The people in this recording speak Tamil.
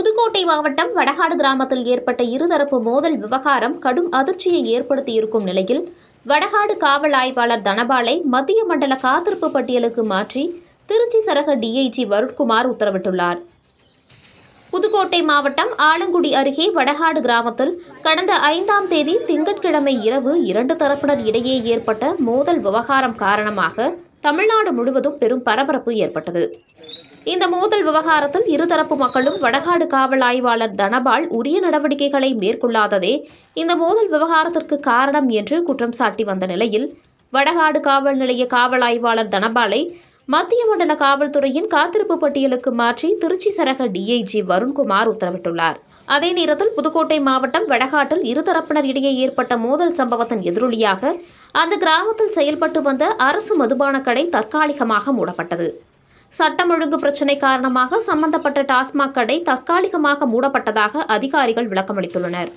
புதுக்கோட்டை மாவட்டம் வடகாடு கிராமத்தில் ஏற்பட்ட இருதரப்பு மோதல் விவகாரம் கடும் அதிர்ச்சியை ஏற்படுத்தியிருக்கும் நிலையில் வடகாடு காவல் ஆய்வாளர் தனபாலை மத்திய மண்டல காத்திருப்பு பட்டியலுக்கு மாற்றி திருச்சி சரக டிஐஜி வருண்குமார் உத்தரவிட்டுள்ளார். புதுக்கோட்டை மாவட்டம் ஆலங்குடி அருகே வடகாடு கிராமத்தில் கடந்த ஐந்தாம் தேதி திங்கட்கிழமை இரவு இரண்டு தரப்பினர் இடையே ஏற்பட்ட மோதல் விவகாரம் காரணமாக தமிழ்நாடு முழுவதும் பெரும் பரபரப்பு ஏற்பட்டது. இந்த மோதல் விவகாரத்தில் இருதரப்பு மக்களும் வடகாடு காவல் ஆய்வாளர் தனபால் உரிய நடவடிக்கைகளை மேற்கொள்ளாததே இந்த மோதல் விவகாரத்திற்கு காரணம் என்று குற்றம் சாட்டி வந்த நிலையில் வடகாடு காவல் நிலைய காவல் ஆய்வாளர் தனபாலை மத்திய மண்டல காவல்துறையின் காத்திருப்பு பட்டியலுக்கு மாற்றி திருச்சி சரக டிஐஜி வருண்குமார் உத்தரவிட்டுள்ளார். அதே நேரத்தில் புதுக்கோட்டை மாவட்டம் வடகாட்டில் இருதரப்பினர் இடையே ஏற்பட்ட மோதல் சம்பவத்தின் எதிரொலியாக அந்த கிராமத்தில் செயல்பட்டு வந்த அரசு மதுபான கடை தற்காலிகமாக மூடப்பட்டது. சட்டம் ஒழுங்கு பிரச்சினை காரணமாக சம்பந்தப்பட்ட டாஸ்மாக் கடை தற்காலிகமாக மூடப்பட்டதாக அதிகாரிகள் விளக்கமளித்துள்ளனர்.